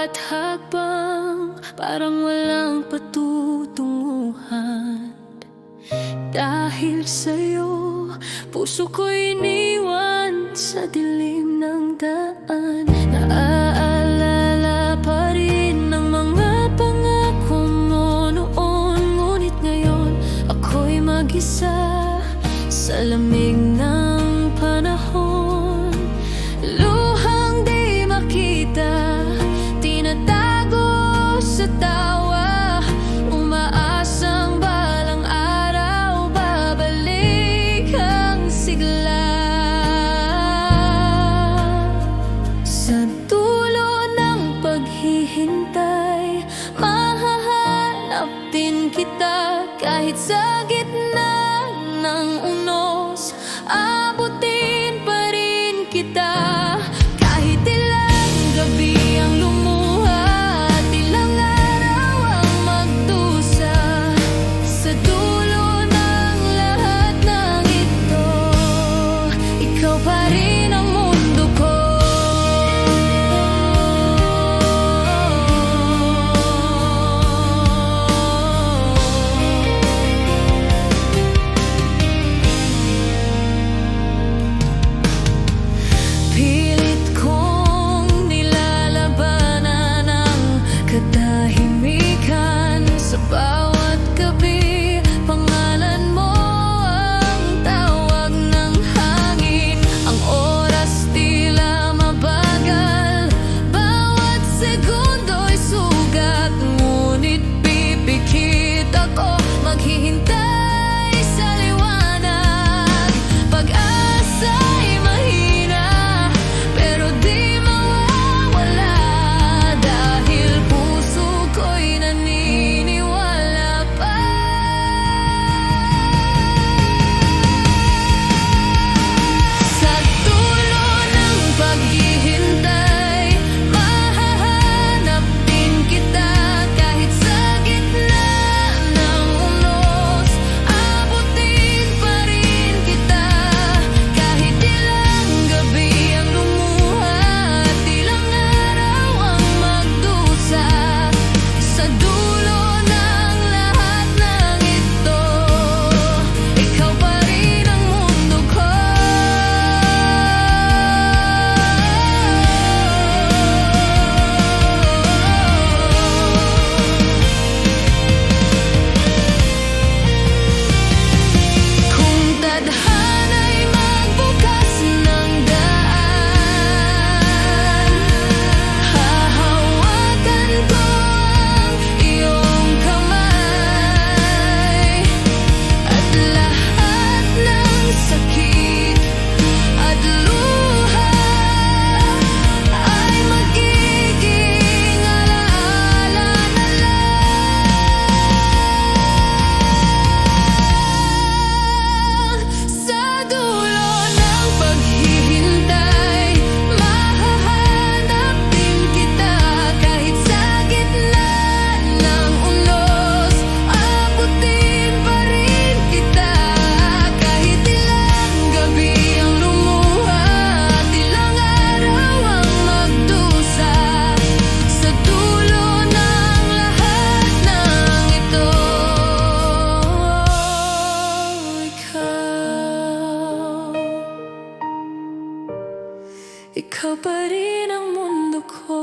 at hakbang Parang walang patutunguhan Dahil sa'yo Puso ko iniwan Sa dilim ng daan. Naaalala pa rin Ang mga pangako mo noon Ngunit ngayon Ako'y mag-isa Sa lamig kita kahit sa gitna ng unos. Ah, Ikaw pa rin ang mundo ko.